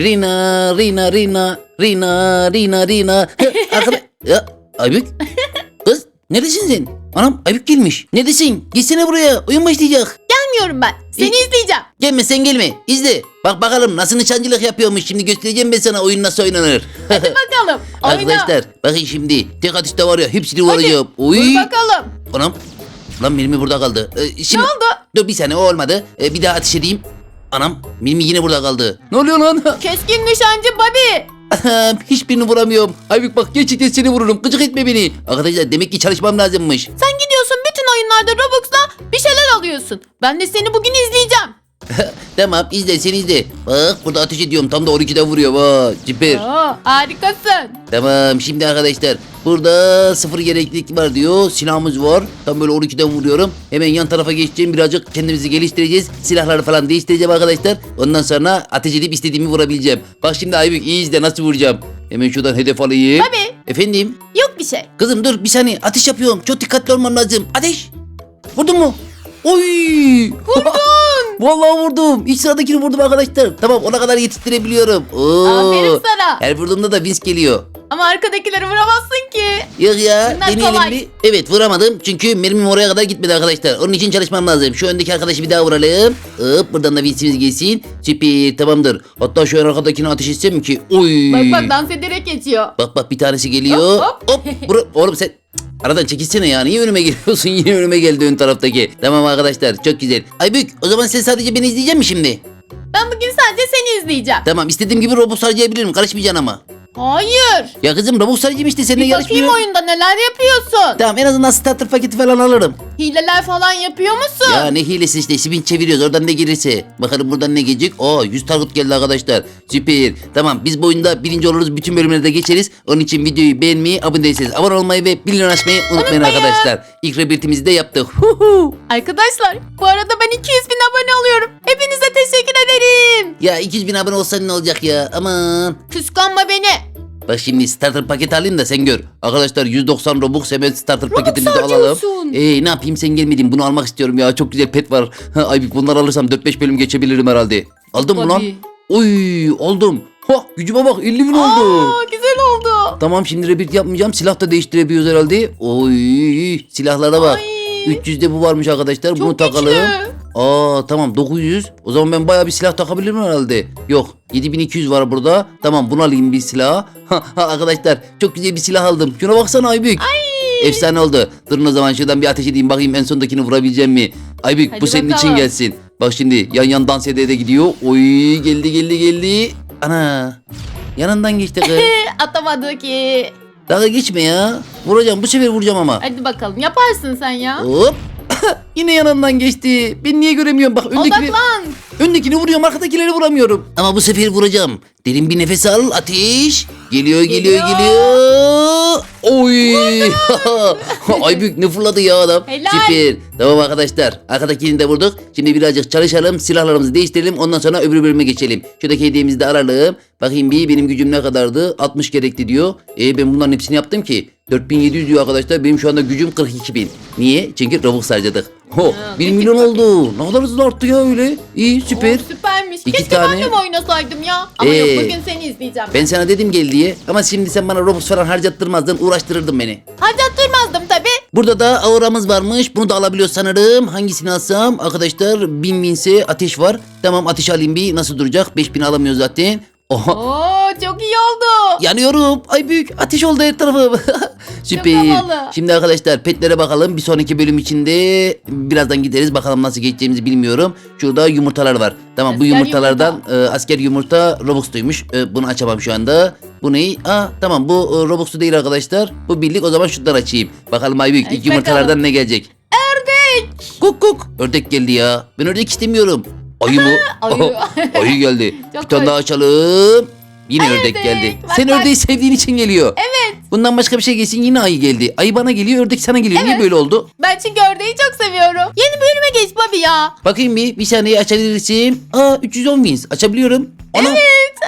Rina, Rina, Rina, Rina, Rina, Rina. Arkada... Ya Aybük. Kız neredesin sen? Anam Aybük gelmiş. Neredesin? Gitsene buraya. Oyun başlayacak. Gelmiyorum ben. Seni İyi. izleyeceğim. Gelme sen gelme. İzle. Bak bakalım nasıl nişancılık yapıyormuş. Şimdi göstereceğim ben sana oyun nasıl oynanır. Bakalım. Oyna. Arkadaşlar bakın şimdi. Tek atışta var ya hepsini Hadi, vuracağım. Vur Uy. bakalım. Anam. Lan mermi burada kaldı. Ee, şimdi... Ne oldu? Dur bir saniye o olmadı. Ee, bir daha ateş edeyim. Anam mermi yine burada kaldı. Ne oluyor lan? Keskin nişancı Bobby. Hiçbirini vuramıyorum. Aybük bak gerçekten seni vururum. Gıcık etme beni. Arkadaşlar demek ki çalışmam lazımmış. Sen gidiyorsun bütün oyunlarda Robux'la bir şeyler alıyorsun. Ben de seni bugün izleyeceğim. Tamam izle sen izle. Bak burada ateş ediyorum. Tam da 12'de vuruyor. Bak. Oo, harikasın. Tamam şimdi arkadaşlar burada sıfır gereklilik var diyor. Silahımız var. Tam böyle 12'den vuruyorum. Hemen yan tarafa geçeceğim. Birazcık kendimizi geliştireceğiz. Silahları falan değiştireceğim arkadaşlar. Ondan sonra ateş edip istediğimi vurabileceğim. Bak şimdi Aybük iyi izle nasıl vuracağım. Hemen şuradan hedef alayım. Tabii. Efendim? Yok bir şey. Kızım dur bir saniye ateş yapıyorum. Çok dikkatli olman lazım. Ateş. Vurdun mu? Oy! Vurdun. Vallahi vurdum. İlk sıradakini vurdum arkadaşlar. Tamam ona kadar yetiştirebiliyorum. Oo. Aferin sana. Her vurduğumda da Vince geliyor. Ama arkadakileri vuramazsın ki. Yok ya Bunlar deneyelim kolay. mi? Evet vuramadım çünkü mermim oraya kadar gitmedi arkadaşlar. Onun için çalışmam lazım. Şu öndeki arkadaşı bir daha vuralım. Hop buradan da Vince'imiz gelsin. Süper tamamdır. Hatta şu an arkadakine ateş etsem ki? Oy. Bak bak dans ederek geçiyor. Bak bak bir tanesi geliyor. Hop, Hop. hop. Bura- Oğlum sen Cık, aradan çekilsene ya. Niye önüme geliyorsun? Yine önüme geldi ön taraftaki. Tamam arkadaşlar çok güzel. Aybük o zaman sen sadece beni izleyecek misin şimdi? Ben bugün sadece seni izleyeceğim. Tamam istediğim gibi Robux harcayabilirim. Karışmayacaksın ama. Hayır. Ya kızım Robux harcayayım işte seninle Bir bakayım yarışmıyorum. oyunda neler yapıyorsun. Tamam en azından starter paketi falan alırım. Hileler falan yapıyor musun? Ya ne hilesi işte spin çeviriyoruz oradan ne gelirse. Bakalım buradan ne gelecek. Aa 100 target geldi arkadaşlar. Süper. Tamam biz bu oyunda birinci oluruz bütün bölümlerde geçeriz. Onun için videoyu beğenmeyi, abone değilseniz abone olmayı ve milyon açmayı unutmayın Unutmayın. arkadaşlar. İlk rebirtimizi de yaptık. Huhu. Arkadaşlar bu arada ben 200 bin abone alıyorum. Hepinize teşekkür ederim. Ya 200 bin abone olsan ne olacak ya aman. Kıskanma beni. Bak şimdi starter paket alayım da sen gör. Arkadaşlar 190 Robux hemen starter Robux paketimizi alalım. harcıyorsun. Ee ne yapayım sen gelmedin bunu almak istiyorum ya. Çok güzel pet var. Ay bunları alırsam 4-5 bölüm geçebilirim herhalde. Aldın mı lan? Tabii. Oy aldım. Ha gücüme bak 50 bin oldu. Aa, güzel oldu. Tamam şimdi rebirt yapmayacağım. Silah da değiştirebiliyoruz herhalde. Oy silahlara bak. Ay, 300'de bu varmış arkadaşlar. Bunu çok takalım. güçlü. Aa tamam 900. O zaman ben bayağı bir silah takabilirim herhalde. Yok 7200 var burada. Tamam bunu alayım bir silah. Arkadaşlar çok güzel bir silah aldım. Şuna baksana Aybük. Efsane oldu. Durun o zaman şuradan bir ateş edeyim bakayım en sondakini vurabileceğim mi? Aybük Hadi bu senin için gelsin. Bak şimdi yan yan dans ede de gidiyor. Oy geldi geldi geldi. Ana. Yanından geçti kız. Atamadı ki. Daha geçme ya. Vuracağım bu sefer vuracağım ama. Hadi bakalım yaparsın sen ya. Hop. Yine yanından geçti. Ben niye göremiyorum? Bak öndekini, Odaklan. Öndekini vuruyorum arkadakileri vuramıyorum. Ama bu sefer vuracağım. Derin bir nefes al ateş. Geliyor geliyor Geliyor. geliyor. Oy. Aybük ne fırladı ya adam. Helal. Süper. Tamam arkadaşlar. Arkadakini de vurduk. Şimdi birazcık çalışalım. Silahlarımızı değiştirelim. Ondan sonra öbür bölüme geçelim. Şuradaki hediyemizi de alalım. Bakayım bir benim gücüm ne kadardı? 60 gerekli diyor. E ben bunların hepsini yaptım ki. 4700 diyor arkadaşlar. Benim şu anda gücüm 42000. Niye? Çünkü Robux harcadık. Ho, Ha, 1 peki milyon oldu. Ne kadar hızlı arttı ya öyle. İyi süper. Oo, süpermiş. İki Keşke tane. ben de mi oynasaydım ya. Ama Ee, yok bugün seni izleyeceğim. Ben sana dedim gel diye. Ama şimdi sen bana Robux falan harcattırmazdın. Uğraştırırdın beni. Harcattırmazdım tabi. Burada da auramız varmış. Bunu da alabiliyoruz sanırım. Hangisini alsam? Arkadaşlar 1000 binse ateş var. Tamam ateş alayım bir. Nasıl duracak? 5000 alamıyoruz zaten. Oha. Oo çok iyi oldu. Yanıyorum. Ay büyük ateş oldu her tarafım. Süper. havalı. Şimdi arkadaşlar petlere bakalım. Bir sonraki bölüm içinde birazdan gideriz. Bakalım nasıl geçeceğimizi bilmiyorum. Şurada yumurtalar var. Tamam bu Asker yumurtalardan e, asker yumurta Robux'tuymuş. E, bunu açamam şu anda. Bu ne? Aa tamam bu e, Robux'u değil arkadaşlar. Bu birlik o zaman şundan açayım. Bakalım ay büyük ilk yumurtalardan ne gelecek? Ördek. Kuk kuk. Ördek geldi ya. Ben ördek istemiyorum. Ayı mı? Ayı. Ayı geldi. Çok bir tane daha açalım. Yine Ay, ördek ördek. geldi. Bak, Sen bak. ördeği sevdiğin için geliyor. Evet. Bundan başka bir şey gelsin yine ayı geldi. Ayı bana geliyor ördek sana geliyor. Niye Evet. böyle oldu? Ben çünkü ördeği çok seviyorum. Yeni bölüme geç Bobby ya. Bakayım bir. Bir saniye açabilirsin. Aa 310 wins. Açabiliyorum. Ana,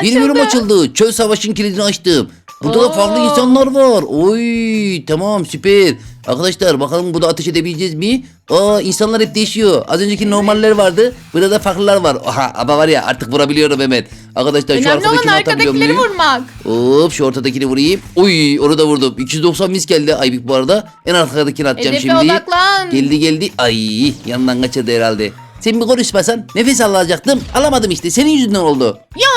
Yeni bölüm açıldı. Çöl savaşın kilidini açtım. Burada da Oo. farklı insanlar var. Oy tamam süper. Arkadaşlar bakalım burada ateş edebileceğiz mi? Aa insanlar hep değişiyor. Az önceki normaller vardı. Burada da farklılar var. Aha ama var ya artık vurabiliyorum hemen. Arkadaşlar şu Önemli olan arkadakini atabiliyor arkadakileri muyum? vurmak. Hop şu ortadakini vurayım. Uy onu da vurdum. 290 mis geldi Aybük bu arada. En arkadakini atacağım Hedefe şimdi. odaklan. Geldi geldi. Ay yanından kaçırdı herhalde. Sen bir konuşmasan nefes alacaktım. Alamadım işte. Senin yüzünden oldu. Ya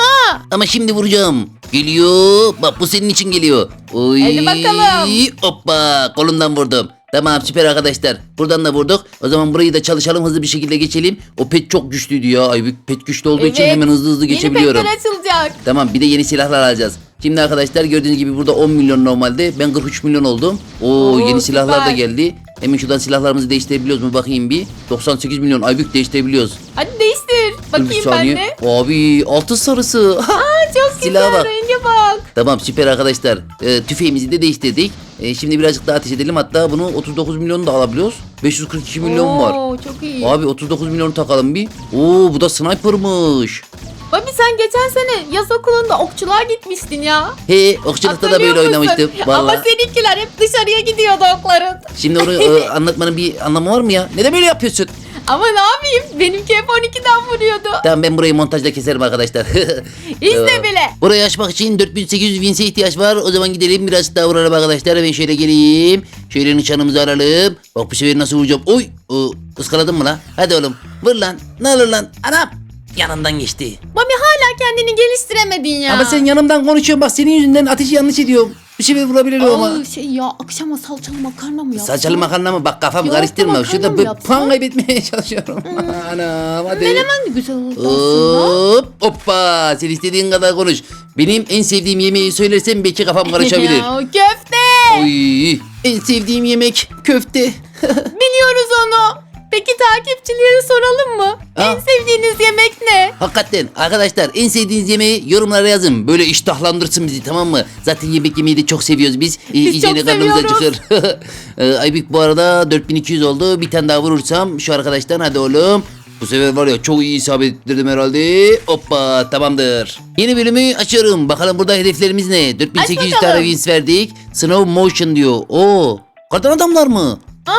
Ama şimdi vuracağım. Geliyor. Bak bu senin için geliyor. Oy. Hadi bakalım. Hoppa kolundan vurdum. Tamam süper arkadaşlar. Buradan da vurduk. O zaman burayı da çalışalım hızlı bir şekilde geçelim. O pet çok güçlüydü ya. Aybük pet güçlü olduğu için Evet. hemen hızlı hızlı geçebiliyorum. Yeni petler açılacak. Tamam bir de yeni silahlar alacağız. Şimdi arkadaşlar gördüğünüz gibi burada 10 milyon normalde. Ben 43 milyon oldum. Oo, Oo, yeni silahlar da süper. geldi. Hemen şuradan silahlarımızı değiştirebiliyoruz mu bakayım bir. 98 milyon aybük değiştirebiliyoruz. Hadi değiştir. Bakayım ben de. Abi altın sarısı. Aa, çok Silaha güzel bak. renge bak. tamam süper arkadaşlar. Ee, tüfeğimizi de değiştirdik. Ee, şimdi birazcık daha ateş edelim. Hatta bunu 39 milyonu da alabiliyoruz. 542 milyon var. Oo, çok iyi. Abi 39 milyonu takalım bir. Oo bu da sniper'mış. Babi sen geçen sene yaz okulunda okçuluğa gitmiştin ya. He okçulukta da Hatırlıyor böyle musun? oynamıştım. Ama Vallahi. seninkiler hep dışarıya gidiyordu okların. Şimdi onu e, anlatmanın bir anlamı var mı ya? Neden böyle yapıyorsun? Ama ne yapayım? Benimki hep 12'den vuruyordu. Tamam ben burayı montajda keserim arkadaşlar. İzle bile. Burayı açmak için 4800 vinse ihtiyaç var. O zaman gidelim biraz daha vuralım arkadaşlar. Ben şöyle geleyim. Şöyle nişanımızı alalım. Bak bu sefer nasıl vuracağım. Oy o, ıskaladın mı lan? Hadi oğlum vur lan. Ne olur lan? Anam yanından geçti. Kendini geliştiremedin ya. Ama sen yanımdan konuşuyorsun. Bak senin yüzünden ateşi yanlış ediyorum. Bir şey vurabilirim ama. Aa, şey ya akşama salçalı makarna mı yapsam? Saçalı makarna mı? Bak kafam Yoğurtlu karıştırma. makarna Şurada mı bir yapsam? puan kaybetmeye çalışıyorum. Anam hadi. Menemen de güzel olurdu aslında. Hop hoppa sen istediğin kadar konuş. Benim en sevdiğim yemeği söylersem belki kafam karışabilir. Ya, köfte. Oy, en sevdiğim yemek köfte. Biliyoruz onu. Peki takipçilere soralım mı? Ha? En sevdiğiniz yemek ne? Hakikaten arkadaşlar en sevdiğiniz yemeği yorumlara yazın. Böyle iştahlandırsın bizi tamam mı? Zaten yemek yemeyi de çok seviyoruz biz. Ee, Biz çok karnımız seviyoruz. acıkır. Ee, Aybük bu arada 4200 oldu. Bir tane daha vurursam şu arkadaştan hadi oğlum. Bu sefer var ya çok iyi isabet ettirdim herhalde. Hoppa tamamdır. Yeni bölümü açıyorum. Bakalım burada hedeflerimiz ne? 4800 bakalım. tane wins verdik. Slow motion diyor. Oo. Kardan adamlar mı? Aa,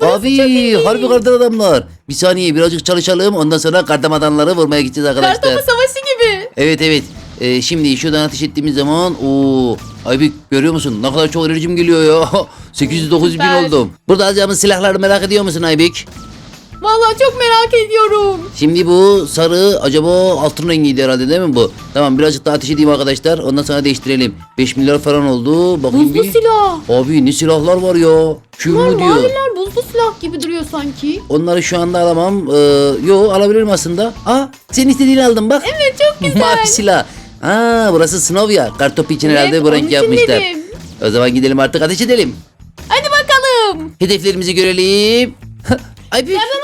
burası çok Abi iyi. harbi kardan adamlar. Bir saniye birazcık çalışalım ondan sonra kardan adamları vurmaya gideceğiz arkadaşlar. Kartopu savaşı gibi. Evet evet. Ee, şimdi şuradan ateş ettiğimiz zaman o Aybük görüyor musun? Ne kadar çok enerjim geliyor ya. 809 bin Süper. oldum. Burada alacağımız silahları merak ediyor musun Aybük? Vallahi çok merak ediyorum. Şimdi bu sarı acaba altın rengiydi herhalde değil mi bu? Tamam birazcık daha ateş edeyim arkadaşlar. Ondan sonra değiştirelim. 5 milyar falan oldu. Bakayım Buzlu bir. silah. Abi ne silahlar var ya. Bunlar bu diyor. maviler buzlu silah gibi duruyor sanki. Onları şu anda alamam. Ee, yo alabilirim aslında. Aa senin istediğini aldım bak. Evet çok güzel. Mavi silah. Aa burası sınav ya. Kartopu için herhalde bu onun renk için yapmışlar. dedim. O zaman gidelim artık ateş edelim. Hadi bakalım. Hedeflerimizi görelim. Ay bir Kardan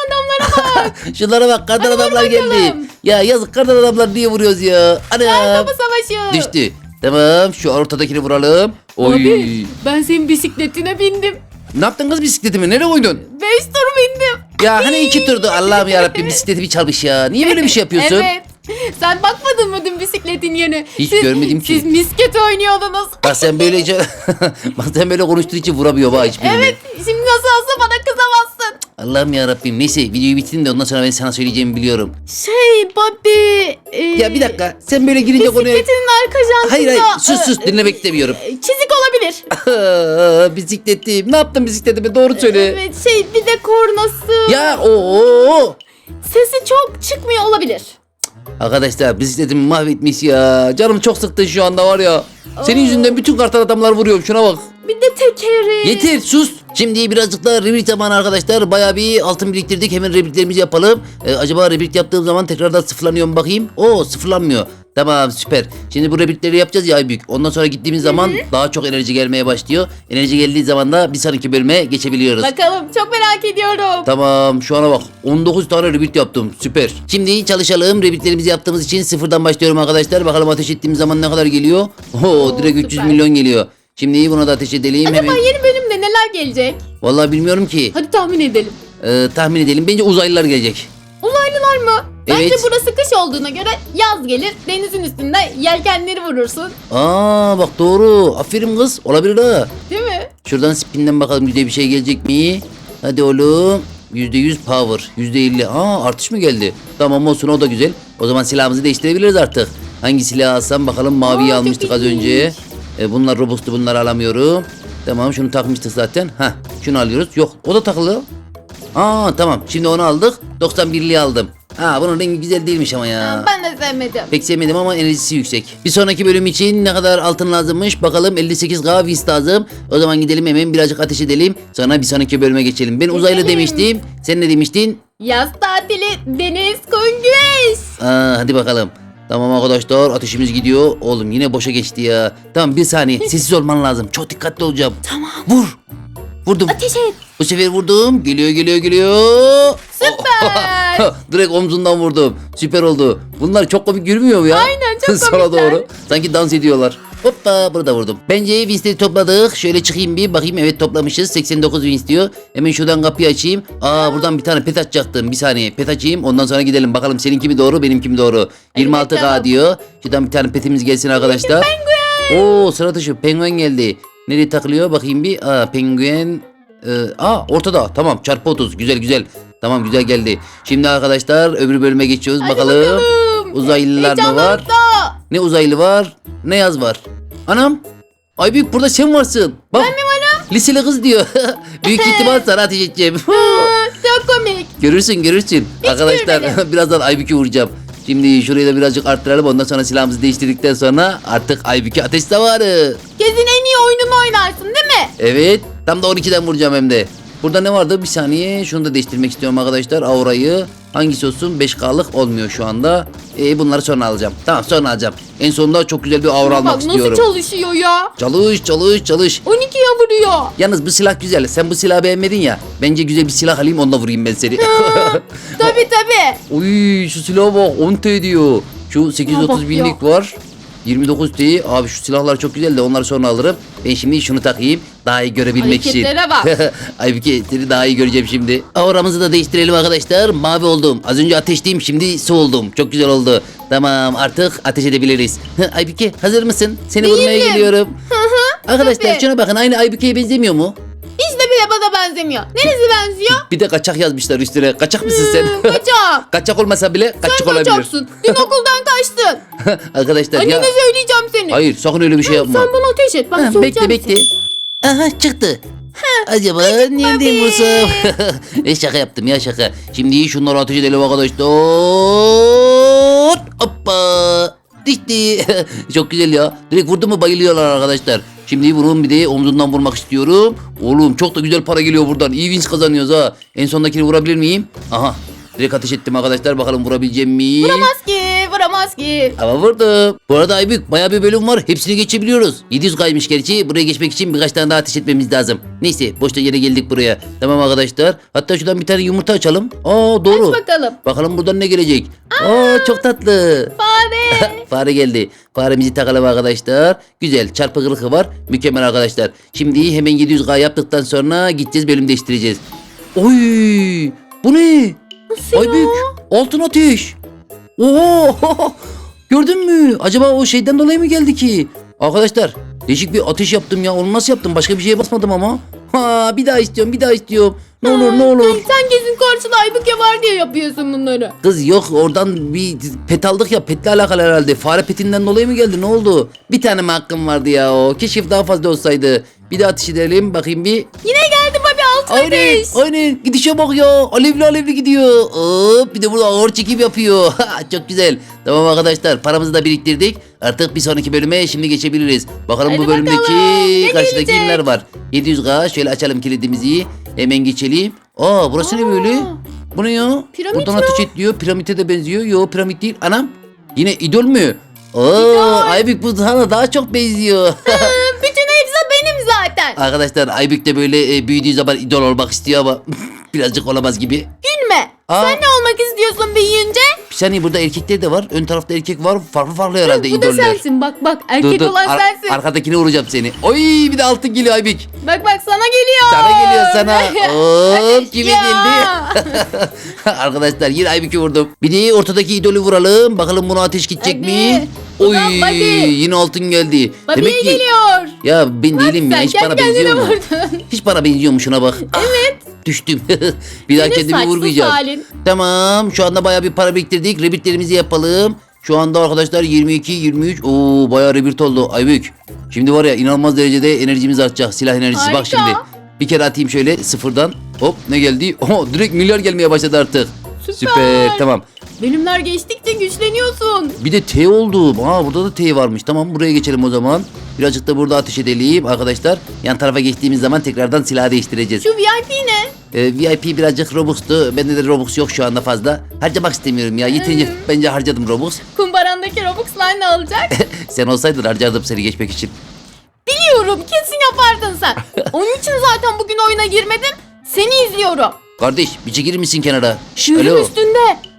bak. şunlara bak kardan Hadi vur adamlar geldi. bakalım. Ya yazık kardan adamlar niye vuruyoruz ya? Ana Topu savaşı. düştü. Tamam şu ortadakini vuralım. Oy. Abi ben senin bisikletine bindim. Ne yaptın kız bisikletimi? Nereye koydun? Beş tur bindim. Ya hani iki turdu Allah'ım yarabbim bisikletimi çalmış ya. Niye böyle bir şey yapıyorsun? Evet. Sen bakmadın mı dün bisikletin yeni? Hiç görmedim ki. Siz misket oynuyordunuz. Bak sen böylece bak sen böyle konuştuğu için vuramıyor bak hiçbirini. Evet. Şimdi nasıl olsa bana. Allah'ım ya Rabbim. Neyse videoyu bitireyim de ondan sonra ben sana söyleyeceğimi biliyorum. Şey Bobby. e, Ya bir dakika sen böyle girince konuya... Bisikletinin arka jantında. Hayır hayır sus sus e, dinlemek istemiyorum. e, Çizik olabilir. Bisikletim ne yaptın bisikletime doğru söyle. Evet şey bir de kornası. Ya o Sesi çok çıkmıyor olabilir. Arkadaşlar bisikletimi mahvetmiş ya. Canım çok sıktı şu anda var ya. Senin Aa. yüzünden bütün kartal adamlar vuruyorum şuna bak. Bir de tekeri. Yeter sus. Şimdi birazcık daha rebirth zamanı arkadaşlar. Bayağı bir altın biriktirdik. Hemen rebirthlerimizi yapalım. Ee, acaba rebirth yaptığım zaman tekrardan sıfırlanıyor mu bakayım? Oo sıfırlanmıyor. Tamam süper. Şimdi bu rebirthleri yapacağız ya büyük. Ondan sonra gittiğimiz zaman daha çok enerji gelmeye başlıyor. Enerji geldiği zaman da bir sonraki bölüme geçebiliyoruz. Bakalım çok merak ediyorum. Tamam şu ana bak 19 tane rebirth yaptım süper. Şimdi çalışalım rebirthlerimizi yaptığımız için sıfırdan başlıyorum arkadaşlar. Bakalım ateş ettiğimiz zaman ne kadar geliyor? Oo, Oo, direkt 300 süper. milyon geliyor. Şimdi buna da ateş edelim Acaba hemen. yeni bölümde neler gelecek? Vallahi bilmiyorum ki. Hadi tahmin edelim. Ee, tahmin edelim. Bence uzaylılar gelecek. Uzaylılar mı? Bence Evet. burası kış olduğuna göre yaz gelir. Denizin üstünde yelkenleri vurursun. Aa bak doğru. Aferin kız. Olabilir ha. Değil mi? Şuradan spinden bakalım güzel bir şey gelecek mi? Hadi oğlum. %100 power. %50. Aa artış mı geldi? Tamam olsun o da güzel. O zaman silahımızı değiştirebiliriz artık. Hangi silah alsam bakalım maviyi Aa, almıştık az iyiymiş. önce. E, bunlar Robux'tu bunları alamıyorum. Tamam şunu takmıştık zaten. Ha şunu alıyoruz. Yok o da takılı. Aa tamam şimdi onu aldık. 91'liği aldım. Ha bunun rengi güzel değilmiş ama ya. Ben de sevmedim. Pek sevmedim ama enerjisi yüksek. Bir sonraki bölüm için ne kadar altın lazımmış bakalım 58k wins lazım. O zaman gidelim hemen birazcık ateş edelim. Sonra bir sonraki bölüme geçelim. Ben uzaylı demiştim. Sen ne demiştin? Yaz tatili, deniz, güneş. Aa, hadi bakalım. Tamam arkadaşlar ateşimiz gidiyor. Oğlum yine boşa geçti ya. Tamam bir saniye sessiz olman lazım. Çok dikkatli olacağım. Tamam. Vur. Vurdum. Ateş et. Bu sefer vurdum. Geliyor geliyor geliyor. Süper. Direkt omzundan vurdum. Süper oldu. Bunlar çok komik yürümüyor mu ya? Aynen, çok Sana komikler. doğru. Sanki dans ediyorlar. Hoppa burada vurdum. Bence Winston'ı topladık. Şöyle çıkayım bir bakayım. Evet toplamışız. 89 Wins diyor. Hemen şuradan kapıyı açayım. Aa buradan bir tane pet açacaktım. Bir saniye pet açayım. Ondan sonra gidelim. Bakalım seninki mi doğru benimki mi doğru. 26K bakalım. diyor. Şuradan bir tane petimiz gelsin arkadaşlar. Oo sıra dışı penguen geldi. Nereye takılıyor bakayım bir. Aa penguen. Ee, aa ortada tamam çarpı 30 güzel güzel. Tamam güzel geldi. Şimdi arkadaşlar öbür bölüme geçiyoruz Hadi bakalım. bakalım. Uzaylılar mı var? Ne uzaylı var? Ne yaz var? Anam. Ay büyük burada sen varsın. Bak. Ben mi varım? Liseli kız diyor. büyük ihtimal sana. Aa, Çok komik. görürsün görürsün. Arkadaşlar birazdan Aybük'ü vuracağım. Şimdi şurayı da birazcık arttıralım. Ondan sonra silahımızı değiştirdikten sonra artık Aybük'ü ateş zamanı. Gezin en iyi oyununu oynarsın değil mi? Evet. Tam da 12'den vuracağım hem de. Burada ne vardı? Bir saniye. Şunu da değiştirmek istiyorum arkadaşlar. Aura'yı. Hangisi olsun? 5K'lık olmuyor şu anda. E, bunları sonra alacağım. Tamam sonra alacağım. En sonunda çok güzel bir aura almak Bak istiyorum. nasıl çalışıyor ya. Çalış çalış çalış. 12'ye vuruyor. Yalnız bu silah güzel. Sen bu silahı beğenmedin ya. Bence güzel bir silah alayım onunla vurayım ben seni. tabi tabi. Uy şu silaha bak 10 T diyor. Şu 830 bak binlik var. 29 T. Abi şu silahlar çok güzel de onları sonra alırım. Ben şimdi şunu takayım. Daha iyi görebilmek için. Hareketlere bak. Seni daha iyi göreceğim şimdi. Auramızı da değiştirelim arkadaşlar. Mavi oldum. Az önce ateşteyim şimdi su oldum. Çok güzel oldu. Tamam artık ateş edebiliriz. Aybüke hazır mısın? Seni vurmaya Değilim. geliyorum. Arkadaşlar tabii. şuna bakın aynı Aybüke'ye benzemiyor mu? Bana benzemiyor. Neresi benziyor? Bir de kaçak yazmışlar üstüne. Kaçak mısın sen? Hmm, Kaçak. kaçak olmasa bile kaçak Sen olabilir. kaçaksın. Dün okuldan kaçtın. Arkadaşlar ya. Annene söyleyeceğim seni. Hayır sakın öyle bir şey yapma. Sen bana ateş et. Ben Ha, bekle bekle. seni. Aha çıktı. Acaba nereden tabii. vursam? e şaka yaptım ya şaka. Şimdi şunları ateş edelim arkadaşlar. Hoppa. Düştü. Çok güzel ya. Direkt vurdu mu bayılıyorlar arkadaşlar. Şimdi bunun bir de omzundan vurmak istiyorum. Oğlum çok da güzel para geliyor buradan. İyi wins kazanıyoruz ha. En sondakini vurabilir miyim? Aha. Direkt ateş ettim arkadaşlar. Bakalım vurabileceğim mi? Vuramaz ki. Vuramaz ki. Ama vurdum. Bu arada Aybük bayağı bir bölüm var. Hepsini geçebiliyoruz. 700 kaymış gerçi. Buraya geçmek için birkaç tane daha ateş etmemiz lazım. Neyse boşta yere geldik buraya. Tamam arkadaşlar. Hatta şuradan bir tane yumurta açalım. Aa doğru. Aç bakalım. Bakalım buradan ne gelecek. Aa çok tatlı. Fare. Fare geldi. Faremizi takalım arkadaşlar. Güzel. Çarpı kırıkı var. Mükemmel arkadaşlar. Şimdi hemen 700k yaptıktan sonra gideceğiz bölüm değiştireceğiz. Oy! Bu ne? Nasıl Ay ya? büyük. Altın ateş. Oo! Gördün mü? Acaba o şeyden dolayı mı geldi ki? Arkadaşlar değişik bir ateş yaptım ya. Onu nasıl yaptım? Başka bir şeye basmadım ama. Ha, bir daha istiyorum, bir daha istiyorum. Ne olur, ne olur. Sen, sen gezin karşıda Aybüke var diye yapıyorsun bunları. Kız yok oradan bir pet aldık ya petle alakalı herhalde. Fare petinden dolayı mı geldi? Ne oldu? Bir tane mi hakkım vardı ya o? Keşke daha fazla olsaydı. Bir daha ateş edelim bakayım bir. Yine geldi Bobby altın Aynen, ateş. aynen. Gidişe bak ya. Alevli alevli gidiyor. Hop, bir de burada ağır çekim yapıyor. Çok güzel. Tamam arkadaşlar paramızı da biriktirdik. Artık bir sonraki bölüme şimdi geçebiliriz. Bakalım Hadi bu bölümdeki bakalım, ne gelecek? kimler var? 700K şöyle açalım kilidimizi. Hemen geçelim. Aa burası ne Aa, böyle? Bu ne ya? piramit Buradan mi ateş et diyor. Piramite de benziyor. Yo piramit değil. Anam. Yine idol mü? Oo, Aybük bu sana daha çok benziyor. Zaten. Arkadaşlar Aybük de böyle e, büyüdüğü zaman idol olmak istiyor ama birazcık olamaz gibi. Gülme. Aa. Sen ne olmak istiyorsun büyüyünce? Bir saniye burada erkekler de var. Ön tarafta erkek var. Farklı farklı herhalde Bu da idoller. sensin bak bak erkek olan ar- sensin. arkadakine vuracağım seni. Oy bir de altın geliyor Aybük. bak bak sana geliyor. Sana geliyor sana. Hop kime Ya. geldi? Arkadaşlar yine Aybük'ü vurdum. Bir de ortadaki idolü vuralım. Bakalım buna ateş gidecek mi? Oy Bobby. yine altın geldi. Bobby'ye Demek ki geliyor. Ya ben değilim ya. Sen Hiç kendi bana kendine benziyor mu? vurdun. Hiç bana benziyor mu şuna bak. Evet. Düştüm. bir daha Senin kendimi saçsız vurmayacağım. halin. Tamam şu anda bayağı bir para biriktirdik. Rebitlerimizi yapalım. Şu anda arkadaşlar 22, 23. Oo bayağı rebit oldu. Aybük. Şimdi var ya inanılmaz derecede enerjimiz artacak. Silah enerjisi bak Harika. şimdi. Bir kere atayım şöyle sıfırdan. Hop ne geldi? Oho direkt milyar gelmeye başladı artık. Süper. tamam. Bölümler geçtikçe güçleniyorsun. Bir de T oldu. Aa burada da T varmış. Tamam buraya geçelim o zaman. Birazcık da burada ateş edelim arkadaşlar. Yan tarafa geçtiğimiz zaman tekrardan silah değiştireceğiz. Şu VIP ne? Ee, VIP birazcık Robux'tu. Bende de Robux yok şu anda fazla. Harcamak istemiyorum ya. Yeterince bence harcadım Robux. Kumbarandaki Robux'lar ne olacak? Sen olsaydın harcardım seni geçmek için. Biliyorum kesin yapardın sen. Onun için zaten bugün oyuna girmedim. Seni izliyorum. Kardeş bir çekilir misin kenara? Şş, alo. üstünde.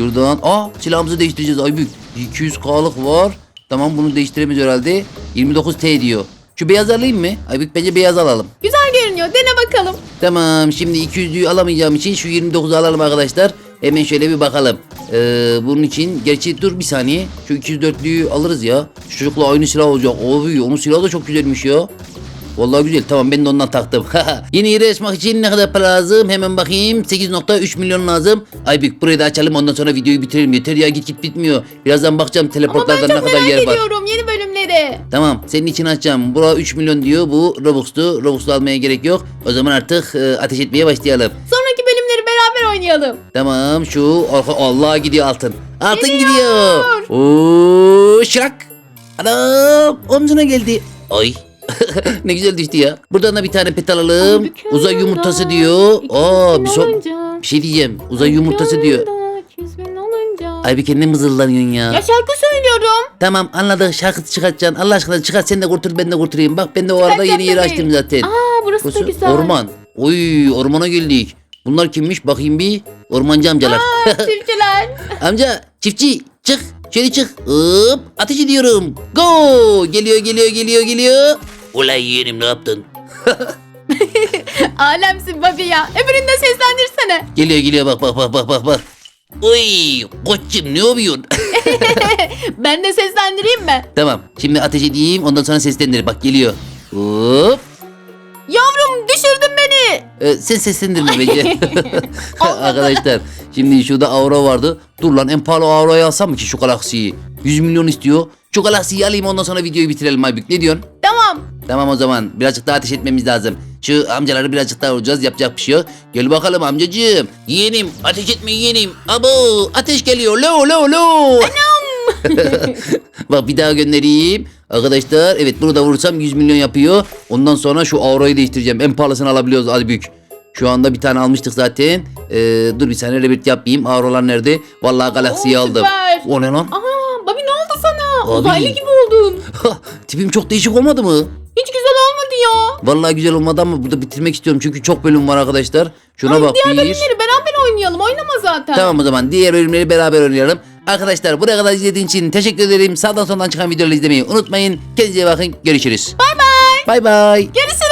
Şuradan. Aa silahımızı değiştireceğiz. Ay büyük. 200K'lık var. Tamam bunu değiştiremeyiz herhalde. 29T diyor. Şu beyaz alayım mı? Aybük bence beyaz alalım. Güzel görünüyor. Dene bakalım. Tamam şimdi 200'lüğü alamayacağım için şu 29'u alalım arkadaşlar. Hemen şöyle bir bakalım. Ee, bunun için gerçi dur bir saniye. Şu 204'lüğü alırız ya. Şu çocukla aynı silah olacak. Abi onun silahı da çok güzelmiş ya. Vallahi güzel. Tamam ben de ondan taktım. Yeni yeri açmak için ne kadar para lazım? Hemen bakayım. 8.3 milyon lazım. Aybük burayı da açalım ondan sonra videoyu bitirelim. Yeter ya git git bitmiyor. Birazdan bakacağım teleportlarda ne kadar yer var. ediyorum yeni bölümleri. Tamam senin için açacağım. Bura 3 milyon diyor. Bu Robux'tu. Robux'u almaya gerek yok. O zaman artık e, ateş etmeye başlayalım. Sonraki bölümleri beraber oynayalım. Tamam şu arka- Allah gidiyor altın. Altın Geliyor. gidiyor. Oo şırak. Anam omzuna geldi. Ay. ne güzel düştü ya. Buradan da bir tane pet alalım. Halbuki Uzay onda yumurtası diyor. iki Aa bin bir, olunca, bir şey diyeceğim. Uzay yumurtası diyor. onda, iki bin olunca. Ay bir kendine mızırlanıyorsun ya. Ya şarkı söylüyorum. Tamam anladık şarkı çıkartacaksın. Allah aşkına çıkart sen de kurtul ben de kurtulayım. Bak ben de o arada yeni yeri açtım zaten. Aa burası, da Burası güzel. orman. Oy ormana geldik. Bunlar kimmiş bakayım bir. Ormancı amcalar. Çiftçiler. Amca çiftçi çık şöyle çık. Hop ateş ediyorum. Go geliyor geliyor geliyor geliyor. Ulay yeğenim ne yaptın? Alemsin Bobby ya. Öbürünü de seslendirsene. Geliyor geliyor bak bak bak bak bak bak. Oy koçum ne yapıyorsun? Ben de seslendireyim mi? tamam şimdi ateş edeyim ondan sonra seslendir bak geliyor. Hop. Yavrum düşürdün beni. Ee, sen seslendirme bence. Arkadaşlar şimdi şurada aura vardı. Dur lan en pahalı aurayı alsam mı ki şu galaksiyi? 100 milyon istiyor. Şu galaksiyi alayım ondan sonra videoyu bitirelim Aybük. Ne diyorsun? Tamam. O zaman birazcık daha ateş etmemiz lazım. Şu amcaları birazcık daha vuracağız yapacak bir şey yok. Gel bakalım amcacığım. Yeğenim ateş etme yeğenim. Abo ateş geliyor lo lo lo. Bak bir daha göndereyim. Arkadaşlar evet bunu da vurursam 100 milyon yapıyor. Ondan sonra şu aurayı değiştireceğim. En pahalısını alabiliyoruz hadi büyük. Şu anda bir tane almıştık zaten. Ee, dur bir saniye rebirth yapayım. Auralar nerede? Vallahi galaksiyi Oo, aldım. süper. O ne lan? Aa Bobby ne oldu sana? Abi. Uzaylı gibi oldun. Tipim çok değişik olmadı mı? Hiç güzel olmadı ya. Vallahi güzel olmadı ama burada bitirmek istiyorum çünkü çok bölüm var arkadaşlar. Şuna Ay, bak diğer bir. bölümleri beraber oynayalım. Oynama zaten. Tamam o zaman diğer bölümleri beraber oynayalım. Arkadaşlar buraya kadar izlediğin için teşekkür ederim. Sağdan soldan çıkan videoları izlemeyi unutmayın. Kendinize iyi bakın. Görüşürüz. Bay bay. Bay bay. Görüşürüz.